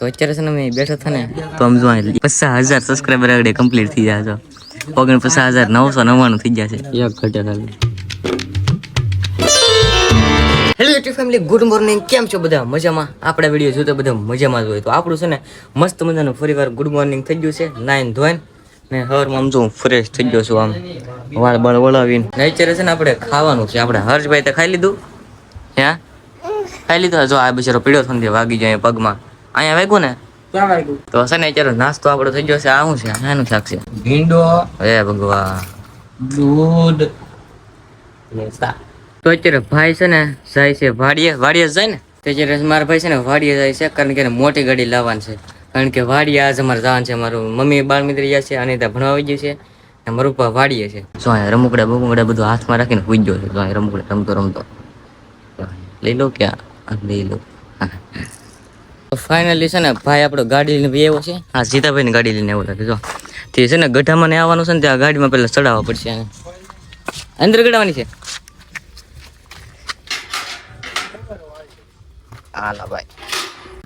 તો અત્યારે છે ને મેં બેઠા થા ને તો આમ જો પચાસ હજાર સબસ્ક્રાઈબર આગળ કમ્પ્લીટ થઈ જાય છે. ઓગણ પચાસ હજાર નવસો નવ્વાણું થઈ ગયા છે. એક ઘટે ખાલી hello YouTube family good morning કેમ છો બધા? મજામાં? આપણા વીડિયો જોતા બધા મજામાં જ હોય. તો આપણું છે ને મસ્ત મજાનું ફરીવાર ગુડ મોર્નિંગ થઈ ગયું છે. નાઈન ધોઈન. ને હવારમાં આમ જો ફ્રેશ થઈ ગયો છું આમ. વાળ બાળ વળાવીને ને અત્યારે છે ને આપણે ખાવાનું છે. આપણે હર્ષભાઈ તો ખાઈ લીધું? હે? ખાઈ લીધું? જો આ બિચારો પીળો થંડી વાગી જાય પગમાં. અહીંયા વાગ્યું ને? તો છે ને ચાલો નાસ્તો આપણો થઈ ગયો છે. આ શું છે? આનું શાક છે? ભીંડો. હે ભગવાન. દૂધ. તો અત્યારે ભાઈ છે ને જાય છે વાડીએ. વાડીએ જાય ને? તો અત્યારે મારા ભાઈ છે ને વાડીએ જાય છે કારણ કે એને મોટી ગાડી લાવવાની છે. કારણ કે વાડીએ આજે અમારે જવાનું છે. મારું મમ્મી બાળ મિત્ર ગયા છે અને ત્યાં ભણવા આવી ગયું છે મારું પપ્પા વાડીએ છે. જો અહીંયા રમકડા બમકડા બધું હાથમાં રાખીને પૂજ ગયો છે. જો અહીંયા રમકડા રમતો રમતો. લઈ લો ક્યાં? લઈ લો. ફાઇનલી છે ને ભાઈ આપણો ગાડી લઈને એવો છે. હા સીતાભાઈની ગાડી લઈને આવ્યો લાગે જો. તે છે ને ગઢામાં ને આવવાનું છે ને ત્યાં ગાડીમાં પેલા ચડાવવા પડશે એને. અંદર ગડાવવાની છે? હાલા ભાઈ.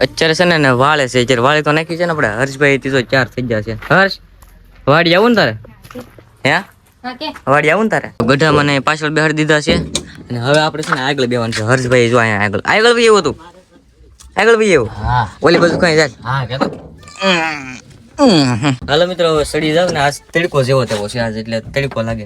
અત્યારે છે ને વાળે છે અત્યારે વાળે તો નાખી છે ને આપણે હર્ષભાઈ થી તો ચાર થઈ ગયા છે. હર્ષ વાડી આવું ને તારે? હે? વાડી આવું ને તારે? ગઢા મને પાછળ બેહાડી દીધા છે. અને હવે આપણે છે ને આગળ બેવાનું છે. હર્ષભાઈ જો અહીંયા આગળ. આગળ બી એવું હતું. આગળ ભાઈ એવું? હા. ઓલી બાજુ કઈ જાય? હા હાલો મિત્રો હવે સડી જાવ ને આજ તડકો જેવો તેવો છે આજ એટલે તડકો લાગે.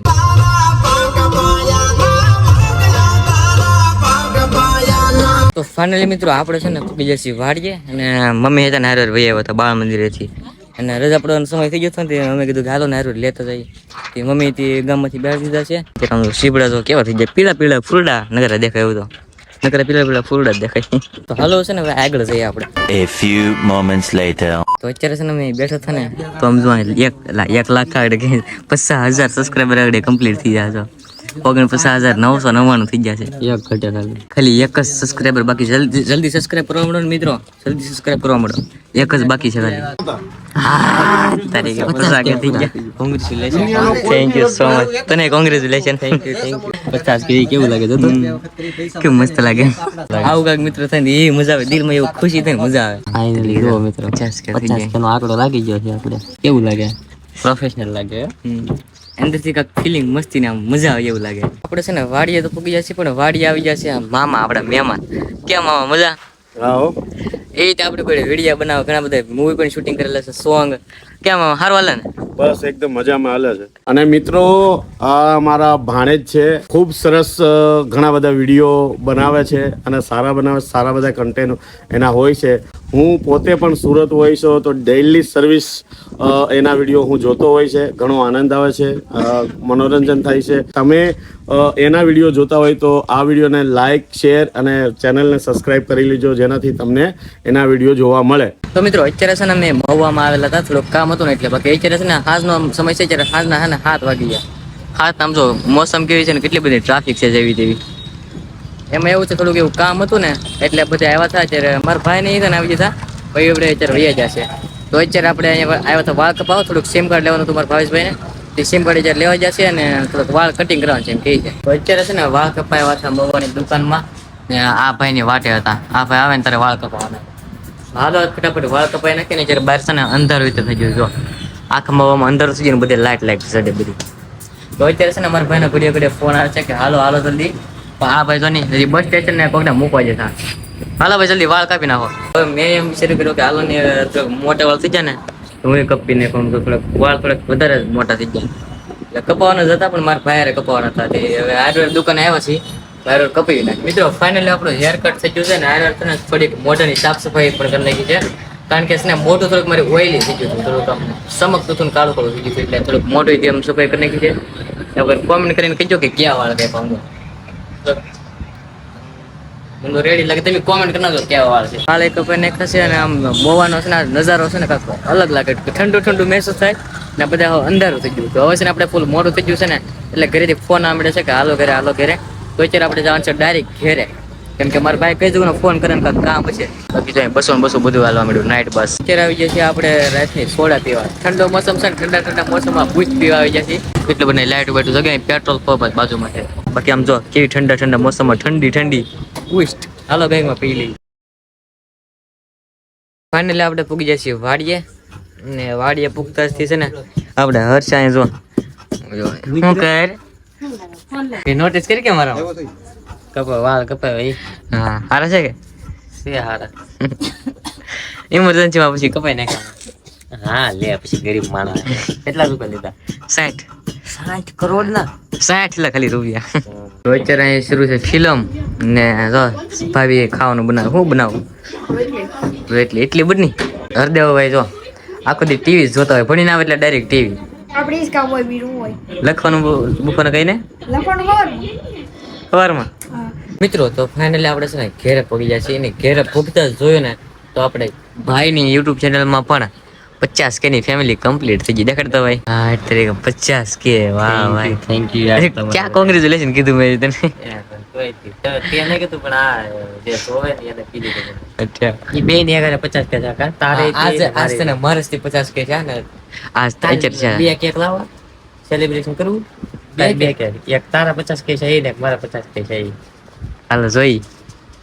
તો ફાઇનલી મિત્રો આપણે છે ને બીજા જશે વાળીએ અને મમ્મી હતા ને હારે ભાઈ આવ્યા હતા બાળ મંદિરેથી. અને રજા પડવાનો સમય થઈ ગયો ને અમે કીધું હાલો ને હારું લેતા જઈએ. તે મમ્મી તે ગામમાંથી બહાર દીધા છે. તે આમ તો કેવા થઈ જાય? પીળા પીળા ફૂરડા નગર દેખાય એવું તો. નગરા પેલા પેલા ફૂલડા જ દેખાય. તો હાલો છે ને હવે આગળ જઈએ આપણે. A few moments later. તો અત્યારે છે ને મેં બેઠો થને ને તો આમ જો એક એક લાખ આગળ કે પચાસ હજાર સબસ્ક્રાઈબર આગળ કમ્પ્લીટ થઈ જાય છે ઓગણ પચાસ હજાર નવસો નવ્વાણું થઈ ગયા છે. એક ઘટે ખાલી. ખાલી એક જ સબસ્ક્રાઈબર બાકી જલ્દી જલ્દી સબસ્ક્રાઈબ કરવા મળો મિત્રો. જલ્દી સબસ્ક્રાઈબ કરવા મળો. એક જ બાકી છે ખાલી. હા, પચાસ કે થઈ ગયા. Congratulation thank you so much તને congratulation thank you thank you પચાસ કે કેવું લાગે? તો. કેવું મસ્ત લાગે. આવું કાંઈક મિત્રો થાય ને એ મજા આવે. દિલમાં એવું ખુશી થાય મજા આવે. ફાઇનલી જો મિત્રો. પચાસ કે થઈ પચાસ જાય કે નો આંકડો લાગી ગયો છે આપણે. કેવું લાગે? પ્રોફેશનલ લાગે. અંદરથી કાંઈક ફિલિંગ મસ્તી ને આમ મજા આવે એવું લાગે. આપણે છે ને વાડીએ તો પૂગી જશે પણ વાડીએ આવી જશે આ મામા આપણા મહેમાન. કેમ મામા મજા? એ રીતે આપણે કોઈ વિડીયા બનાવે ઘણા બધા મૂવી પણ શૂટિંગ કરેલા છે સોંગ કેમ સારું હાલે બસ, એકદમ મજામાં હાલે છે. અને મિત્રો, આ મારા ભાણેજ છે. ખૂબ સરસ ઘણા બધા વીડિયો બનાવે છે અને સારા બનાવે, સારા બધા કન્ટેન્ટ એના હોય છે. હું પોતે પણ સુરત હોય છું, તો ડેઇલી સર્વિસ એના વીડિયો હું જોતો હોય છે. ઘણો આનંદ આવે છે મનોરંજન થાય છે. તમે એના વીડિયો જોતા હોય તો આ વિડીયોને લાઇક શેર અને ચેનલને સબસ્ક્રાઈબ કરી લેજો, જેનાથી તમને એના વીડિયો જોવા મળે. તો મિત્રો, અત્યારે છે ને મેં મહુવામાં આવેલા હતા, થોડુંક કામ હતું ને એટલે બાકી અત્યારે છે ને હાજનો સમય છે ત્યારે હાજના હે ને હાથ વાગી ગયા. હાથ આમ જો મોસમ કેવી છે ને કેટલી બધી ટ્રાફિક છે જેવી તેવી. એમાં એવું છે, થોડુંક એવું કામ હતું ને એટલે બધા આવ્યા હતા, અત્યારે મારા ભાઈ ને ને આવી જતા ભાઈ આપણે અત્યારે વૈયા જશે તો અત્યારે આપણે અહીંયા આવ્યા હતા વાળ કપાવો, થોડુંક સિમ કાર્ડ લેવાનું હતું મારા ભાવેશભાઈને. તે સિમ કાર્ડ અત્યારે લેવા જશે અને થોડુંક વાળ કટિંગ કરવાનું છે એમ કહે છે. તો અત્યારે છે ને વાળ કપાવ્યા હતા મવાની દુકાનમાં ને આ ભાઈની વાટે હતા. આ ભાઈ આવે ને ત્યારે વાળ કપાવવાના હાલો, ફટાફટ વાળ કપાઈ નાખીને જ્યારે બહાર છે ને અંધારું થઈ ગયું. જો, આખા મવામાં અંધારું થઈ ગયું ને બધે લાઇટ લાઇટ ચડે બધી. તો અત્યારે છે ને મારા ભાઈનો ઘડીએ ઘડીએ ફોન આવે છે કે, હાલો હાલો, જલ્દી. પણ આ ભાઈ તો નહીં હજી બસ સ્ટેશન ને કોકને મૂકવા જતા. હાલો ભાઈ, જલ્દી વાળ કાપી નાખો. હવે મેં એમ શરૂ કર્યું કે, હાલો ને મોટા વાળ થઈ જાય ને હું એ કપી નાખું. તો થોડાક વાળ થોડાક વધારે મોટા થઈ ગયા. કપાવાના જ હતા, પણ મારા ભાઈ કપાવાના હતા. હવે હાર્ડવેર દુકાને આવ્યા છીએ. હાર્ડવેર કપાવી નાખ. મિત્રો ફાઇનલી આપણું હેર કટ થઈ ગયું છે ને હાર્ડવેર છે થોડીક મોઢાની સાફ સફાઈ પણ કરી નાખી છે. કારણ કે છે મોઢું થોડુંક મારી ઓઇલી થઈ ગયું હતું થોડુંક આમ સમકતું હતું કાળું કાળું થઈ ગયું એટલે થોડુંક મોઢું જેમ સફાઈ કરી નાખી છે. હવે કોમેન્ટ કરીને કહેજો કે ક્યાં વાળ કઈ પાઉં મને રેડી લાગે તમે કોમેન્ટ કરી કેવા વાળ છે. કાલે એક કપાઈ નાખશે અને આમ મોવાનો છે ને નજારો છે ને કાંઈક અલગ લાગે ઠંડુ ઠંડુ મહેસૂસ થાય ને બધા અંધારું થઈ ગયું હવે છે ને આપણે ફૂલ મોડું થઈ ગયું છે ને, એટલે ઘરેથી ફોન આમડે છે કે હાલો ઘરે હાલો ઘરે. તો અત્યારે આપણે જવાનું છે ડાયરેક્ટ ઘેરે. કેમ કે મારા ભાઈ કહી દઉં ફોન કરે ને કાંઈક કામ છે. બાકી તો બસો બસો બધું હાલવા મળ્યું નાઇટ બસ અત્યારે આવી જાય છે આપણે રાતની સોડા પીવા. ઠંડો મોસમ છે ઠંડા ઠંડા મોસમમાં ભૂજ પીવા આવી જાય છે એટલે બને લાઇટ બાઇટ જગ્યાએ પેટ્રોલ પંપ જ બાજુમાં છે બાકી આમ જો કેવી ઠંડા ઠંડા મોસમમાં ઠંડી ઠંડી બુસ્ટ હાલો બેંકમાં પી લઈ ફાઇનલી આપણે પૂગી જઈએ છીએ વાડીએ. ને વાડીએ પૂગતા છે ને આપણે હર્ષાએ જો, શું કર એ નોટિસ કરી કે મારા કપાય વાળ કપાય ભાઈ હા હારા છે કે? છે હારા. ઇમરજન્સી માં પછી કપાઈ નાખ્યા હા લે પછી ગરીબ માણસ. કેટલા રૂપિયા લીધા? સાઠ. સાઠ કરોડ ના? સાઠ લા ખાલી રૂપિયા. તો અત્યારે અહીં શરૂ છે ફિલ્મ ને જો ભાભી ખાવાનું બનાવે હું બનાવું? એટલે એટલી બધી. હરદેવભાઈ જો આખો દી ટીવી જોતા હોય. ભણીને આવે એટલે ડાયરેક્ટ ટીવી. આપણે જ કામ હોય બીજું હોય. લખવાનું બુકોને કહીને? લખવાનું હોય સવારમાં? મિત્રો તો ફાઇનલી આપણે છે ને ઘેરે પગી જાય છે ને ઘેરે પગતા જોયું ને તો આપણે ભાઈની યુટ્યુબ ચેનલમાં પણ પચાસ કે ની ફેમિલી કમ્પ્લીટ થઈ ગઈ. દેખાડતા ભાઈ? હા એટલે પચાસ કે વાહ ભાઈ થેન્ક અરે, ક્યાં કોંગ્રેચ્યુલેશન કીધું મેં તને? તે કીધું પણ આ જે જોવે ને એને કીધું કીધું. અચ્છા. બે ની આગળ પચાસ કે છે તારે આજે આજ તને મારસથી પચાસ કે છે ને. આજ થાય છે બે કેક લાવવા? સેલિબ્રેશન કરવું? બે બે કેક એક. તારા પચાસ કે છે ને મારા પચાસ કે છે. હાલો જોઈ.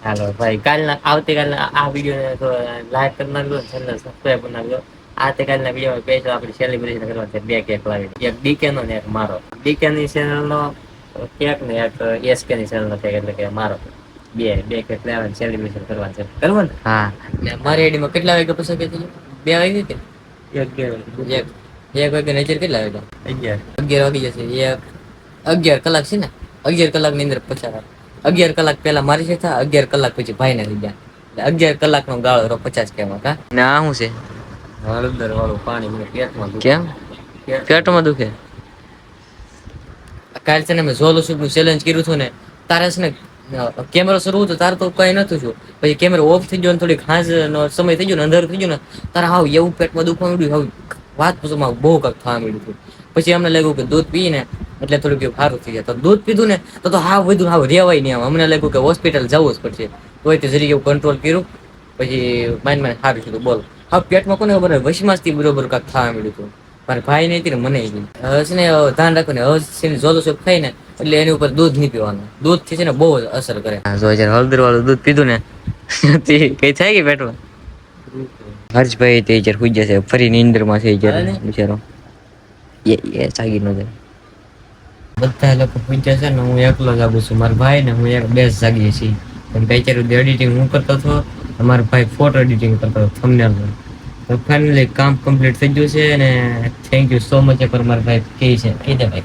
હાલો ભાઈ કાલના આવતીકાલના આ વીડિયો લાઈક કરી નાખજો ચેનલ સબસ્ક્રાઇબ કરી નાખજો. આવતીકાલના વિડીયોમાં પૈસા આપણે સેલિબ્રેશન કરવા છે બે કેક લાવી. એક ડીકે નો ને એક મારો. ડીકે ની ચેનલ નો કેક ને એક એસકે ની ચેનલ નો કેક એટલે કે મારો. બે બે કેક લેવાનું સેલિબ્રેશન કરવાનું છે. કરવું હા. ને મારી આઈડીમાં કેટલા વાગ્યા પછી બે વાગે ને એક એક એક વાગે નજર કેટલા વાગે? અગિયાર. અગિયાર વાગી જશે. એક અગિયાર કલાક છે ને? અગિયાર કલાક અંદર પચાસ અગિયાર કલાક પહેલા મારી છે થા અગિયાર કલાક પછી ભાઈ ને ગયા. એટલે અગિયાર કલાક નો ગાળો રહ્યો પચાસ કેમાં કા ને આ શું છે? હળદર વાળું પાણી મને પેટમાં દુખે. કેમ? પેટમાં દુખે? કાલ છે ને મેં ઝોલો સૂપ ચેલેન્જ કર્યું હતું ને. તારે છે ને કેમેરો શરૂ હતો, તારે તો કઈ નતું છું પછી કેમેરો ઓફ થઈ ગયો ને થોડી હાંજ નો સમય થઈ ગયો ને અંધારું થઈ ગયું ને, તારે હાવ એવું પેટમાં દુખવા માંડ્યું, હાવ વાત પૂછવામાં બહુ કાંક થવા માંડ્યું હતું. પછી અમને લાગ્યું કે દૂધ પીને, એટલે થોડુંક એવું સારું થઈ જાય. તો દૂધ પીધું ને, તો તો હાવ વધુ હાવ રેવાય નહીં આમ. અમને લાગ્યું કે હોસ્પિટલ જવું જ પડશે. તોય તે જરીક એવું કંટ્રોલ કર્યું. પછી માઇન્ડ માઇન્ડ સારું થયું. બોલ. હા પેટમાં કોને ખબર હોય? વશમાંથી બરોબર કાંક થવા માંડ્યું હતું. મારા ભાઈ નહીં હતી મને છે ને હવે ધ્યાન રાખો ને હવે છે ને જોલો સોપ ખાઈ ને એટલે એની ઉપર દૂધ નહીં પીવાનું. દૂધથી છે ને બહુ જ અસર કરે. જો જ્યારે હળદર વાળું દૂધ પીધું ને તે કઈ થાય કે પેટમાં? હર્ષભાઈ તે જ્યારે સુઈ જશે ફરી નીંદરમાં છે જ્યારે બિચારો. એ એ જાગી ન જાય બધા લોકો પૂછે છે ને હું એકલો જાગું છું. મારા ભાઈ ને હું એક બે જાગીએ છીએ. પણ કઈ ચાર એડિટિંગ હું કરતો હતો અમારો ભાઈ ફોટો એડિટિંગ કરતો હતો થંબનેલ ફાઇનલી કામ કમ્પ્લીટ થઈ ગયું છે અને થેન્ક યુ સો મચ પર મારા ભાઈ કહે છે દે ભાઈ.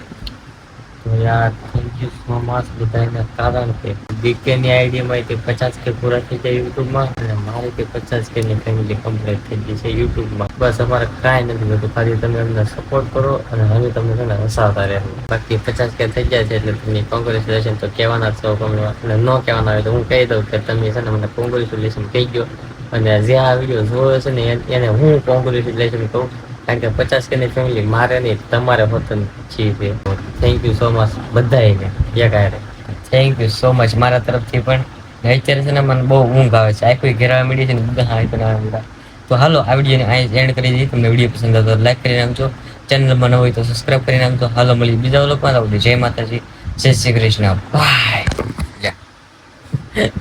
તો યાર થેન્ક યુ સો મચ બધાને, કારણ કે બીકે ની આઈડી માં તે પચાસ કે પૂરા થઈ જાય યુટ્યુબમાં અને મારી તે પચાસ કે ની ફેમિલી કમ્પ્લીટ થઈ ગઈ છે યુટ્યુબમાં. બસ અમારે કાંઈ નથી બધું ખાલી તમે અમને સપોર્ટ કરો અને હવે તમે છે ને હસાવતા રહેવું. બાકી પચાસ કે થઈ જાય છે એટલે તમને કોંગ્રેચ્યુલેશન તો કહેવાના છો તમે અને ન કહેવાના હોય તો હું કહી દઉં કે તમે છે ને મને કોંગ્રેચ્યુલેશન કહી ગયો અને જે આ વીડિયો જોયો છે ને એને- હું કોંગ્રેચ્યુલેશન કહું? કારણ કે પચાસ કે ફેમિલી મારે નહીં તમારે વતન છે. થેન્ક યુ સો મચ બધાને એક હારે. થેન્ક યુ સો મચ મારા તરફથી પણ. અત્યારે છે ને મને બહુ ઊંઘ આવે છે. આખું ઘેરાવા મળી છે ને બધા હા મળ્યા તો હાલો આ વિડીયોને અહીં એન્ડ કરી દઈએ. તમને વીડિયો પસંદ આવતો લાઈક કરી નાખજો. ચેનલમાં ન હોય તો સબસ્ક્રાઈબ કરી નાખજો. હાલો મળી બીજા લોકોમાં આવજો. જય માતાજી. જય શ્રી કૃષ્ણ. બાય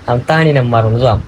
આમ તાણીને મારું જો આમ.